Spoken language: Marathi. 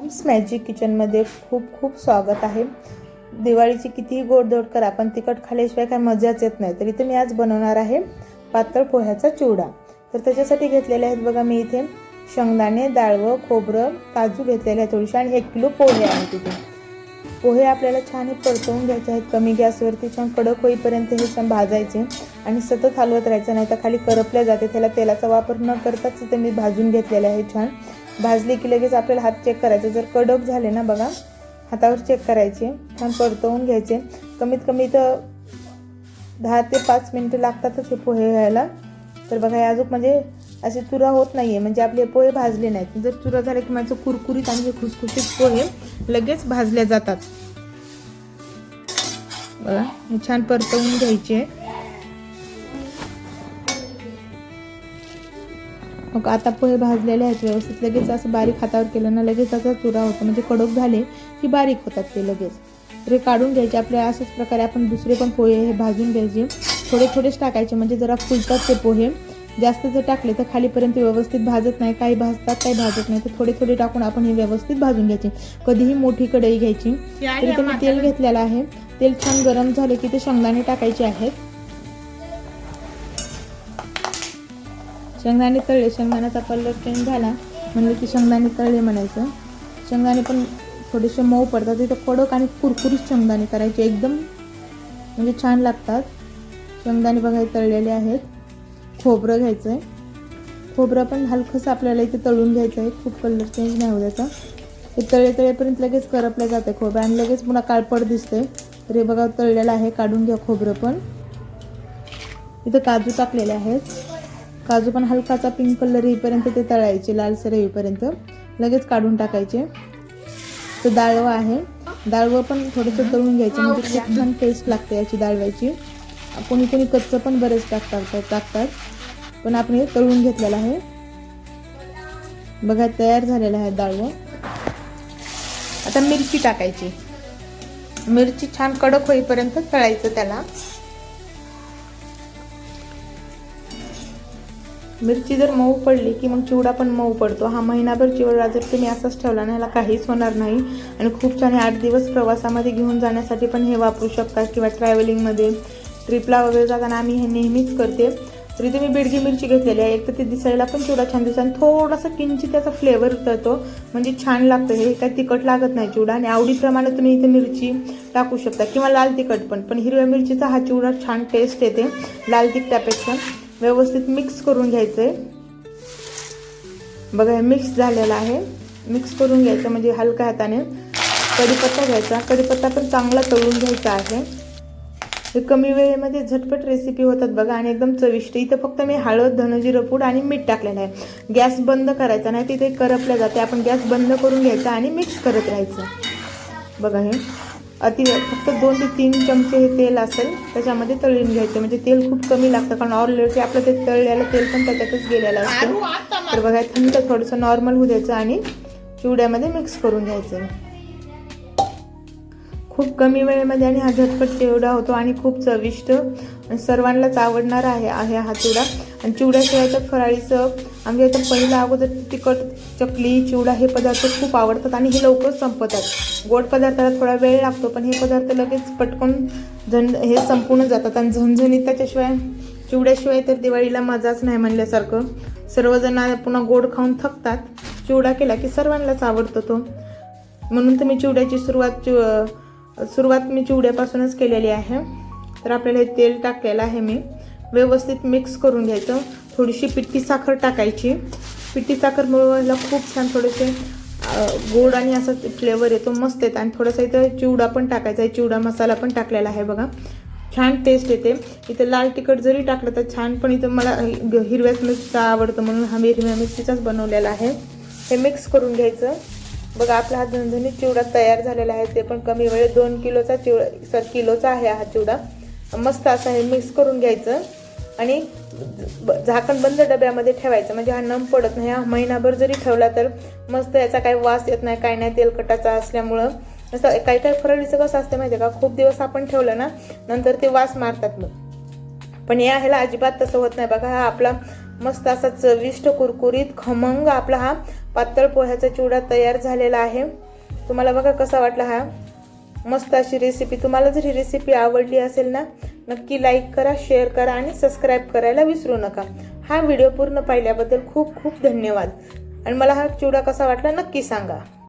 मॅम्स मॅजिक किचनमध्ये खूप खूप स्वागत आहे. दिवाळीची कितीही गोडधोड करा पण तिखट खाल्याशिवाय काय मजाच येत नाही. तर इथे मी आज बनवणार आहे पातळ पोह्याचा चिवडा. तर त्याच्यासाठी घेतलेले आहेत बघा मी इथे शेंगदाणे डाळवं खोबरं काजू घेतलेले आहेत थोडीशी आणि एक किलो पोहे आहेत तिथे. पोहे आपल्याला छान परतवून घ्यायचे आहेत. कमी गॅसवरती छान कडक होईपर्यंत हे छान भाजायचे आणि सतत हलवत राहायचं नाही तर खाली करपल्या जाते. त्याला तेलाचा वापर न करताच ते मी भाजून घेतलेले आहे छान. भाजले की लगेच आपल्याला हात चेक करायचे. जर कडक झाले ना बघा हातावर चेक करायचे. छान परतवून घ्यायचे. कमीत कमी तर दहा ते पाच मिनटं लागतातच हे पोहे व्हायला. तर बघा हे अजून म्हणजे असे चुरा होत नाही आहे म्हणजे आपले पोहे भाजले नाहीत. जर चुरा झाला की माझं कुरकुरीत आणि हे खुसखुशीत पोहे लगेच भाजले जातात. बघा हे छान परतवून घ्यायचे. मग आता पोहे भाजलेले आहेत व्यवस्थित. लगेच असं बारीक हातावर केलं ना लगेच त्याचा चुरा होतो. म्हणजे कडक झाले की बारीक होतात ते लगेच. तर हे काढून घ्यायचे. आपल्या अशाच प्रकारे आपण दुसरे पण पोहे हे भाजून घ्यायचे. थोडे थोडेच टाकायचे. म्हणजे जरा फुलतात ते पोहे. जास्त जर टाकले तर खालीपर्यंत व्यवस्थित भाजत नाही. काही भाजतात काही भाजत नाही. तर थोडे थोडे टाकून आपण हे व्यवस्थित भाजून घ्यायचे. कधीही मोठी कढई घ्यायची. तर मी तेल घेतलेलं आहे. तेल छान गरम झाले की ते शेंगदाणे टाकायचे आहेत. शेंगदाणे तळले. शेंगदाण्याचा कलर चेंज झाला म्हणजे की शेंगदाणे तळले म्हणायचं. शेंगदाणे पण थोडेसे मऊ पडतात. तिथं कडक आणि कुरकुरीत शेंगदाणे करायचे. एकदम म्हणजे छान लागतात. शेंगदाणे बघा तळलेले आहेत. खोबरं घ्यायचं आहे खोबरं पण हलकंसं आपल्याला इथे तळून घ्यायचं आहे खूप कलर चेंज नाही होत त्याचा हे तळे तळेपर्यंत लगेच करपलं जातं खोबरं आणि लगेच पुन्हा काळपट दिसते तर हे बघा तळलेलं आहे. काढून घ्या खोबरं पण. इथं काजू टाकलेले आहेत. काजू पण हलकाचा पिंक कलर येईपर्यंत ते तळायचे लालसर येईपर्यंत. लगेच काढून टाकायचे. तर डाळवं आहे. डाळवं पण थोडंसं तळून घ्यायचं म्हणजे खूप छान टेस्ट लागते याची डाळव्याची. कोणी कोणी कच्चं पण बरेच टाकतात टाकतात. पण आपण हे तळून घेतलेलं आहे. बघा तयार झालेलं आहे डाळवं. आता मिरची टाकायची. मिरची छान कडक होईपर्यंत तळायचं त्याला. मिरची जर मऊ पडली की मग चिवडा पण मऊ पडतो. हा महिनाभर चिवडा जर तुम्ही असाच ठेवला ना ह्याला काहीच होणार नाही. आणि खूप छान आठ दिवस प्रवासामध्ये घेऊन जाण्यासाठी पण हे वापरू शकता किंवा ट्रॅव्हलिंगमध्ये ट्रिपला वगैरे जाताना आम्ही हे नेहमीच करते. तरी तुम्ही बेडगी मिरची घेतलेली आहे. एक तर ते दिसायला पण चिवडा छान दिसतो आणि थोडासा किंचित त्याचा फ्लेवर उतरतो म्हणजे छान लागतं हे. काय तिखट लागत नाही चिवडा आणि आवडीप्रमाणे तुम्ही इथे मिरची टाकू शकता किंवा लाल तिखट पण. पण हिरव्या मिरचीचा हा चिवडा छान टेस्ट येते. लाल तिखटापेक्षा व्यवस्थित मिक्स करून घ्यायचं आहे बघा हे मिक्स झालेलं आहे. मिक्स करून घ्यायचं म्हणजे हलक्या हाताने. कढीपत्ता घ्यायचा. कढीपत्ता पण चांगला तळून घ्यायचा आहे. हे कमी वेळेमध्ये झटपट रेसिपी होतात बघा आणि एकदम चविष्ट. इथं फक्त मी हळद धनजिरं पूड आणि मीठ टाकलेलं आहे. गॅस बंद करायचा नाही. तिथे करपल्या जाते. आपण गॅस बंद करून घ्यायचा आणि मिक्स करत राहायचं. बघा हे. अति फक्त दोन ते तीन चमचे हे तेल असेल त्याच्यामध्ये तळून घ्यायचं. म्हणजे तेल खूप कमी लागतं कारण ऑलरेडी आपलं ते तळलेलं तेल पण त्याच्यातच गेलेलं असतं. तर बघा थंड थोडंसं नॉर्मल होऊ द्यायचं आणि चिवड्यामध्ये मिक्स करून घ्यायचं. खूप कमी वेळेमध्ये आणि हा झटपट चिवडा होतो आणि खूप चविष्ट सर्वांनाच आवडणारा आहे आहे हा चिवडा. आणि चिवड्याशिवाय तर फराळीचं आमच्या इथं पहिलं अगोदर तिखट चकली चिवडा हे पदार्थ खूप आवडतात आणि हे लवकर संपतात. गोड पदार्थाला थोडा वेळ लागतो पण हे पदार्थ लगेच पटकन झण हे संपूर्ण जातात आणि झणझणीत त्याच्याशिवाय चिवड्याशिवाय तर दिवाळीला मजाच नाही म्हणल्यासारखं. सर्वजण पुन्हा गोड खाऊन थकतात. चिवडा केला की सर्वांनाच आवडतो तो. म्हणून तर मी चिवड्याची सुरुवात चिव सुरुवात मी चिवड्यापासूनच केलेली आहे. तर आपल्याला हे तेल टाकलेलं आहे मी. व्यवस्थित मिक्स करून घ्यायचं. थोडीशी पिठी साखर टाकायची. पिठी साखर मिळवायला खूप छान थोडेसे गोड आणि असा फ्लेवर येतो. मस्त येतो. आणि थोडासा इथं चिवडा पण टाकायचा आहे. चिवडा मसाला पण टाकलेला आहे बघा. छान टेस्ट येते. इथं लाल तिखट जरी टाकलं तर छान पण इथं मला हिरव्याच मिरचीचा आवडतं म्हणून हा हिरव्या मिरचीचाच बनवलेला आहे. हे मिक्स करून घ्यायचं. बघा आपला हा झणझणीत चिवडा तयार झालेला आहे. ते पण कमी वेळेत दोन किलोचा चिवडा सर किलोचा आहे हा चिवडा. मस्त असा हे मिक्स करून घ्यायचं. आणि झाकण बंद डब्यामध्ये ठेवायचं. म्हणजे हा नम पडत नाही. हा महिनाभर जरी ठेवला तर मस्त याचा काही वास येत नाही काय नाही तेलकटाचा असल्यामुळं. असं काही काही फरळीचं कसं असतं माहिती आहे का? खूप दिवस आपण ठेवलं ना नंतर ते वास मारतात मग. पण या ह्याला अजिबात तसं होत नाही. बघा हा आपला मस्त असा चविष्ट कुरकुरीत खमंग आपला हा पातळ पोह्याचा चिवडा तयार झालेला आहे. तुम्हाला बघा कसा वाटला हा? मस्त अशी रेसिपी तुम्हाला जर ही रेसिपी आवडली असेल ना नक्की लाईक करा शेअर करा आणि सबस्क्राईब करायला विसरू नका. हा व्हिडिओ पूर्ण पाहिल्याबद्दल खूप खूप धन्यवाद. आणि मला हा चिवडा कसा वाटला नक्की सांगा.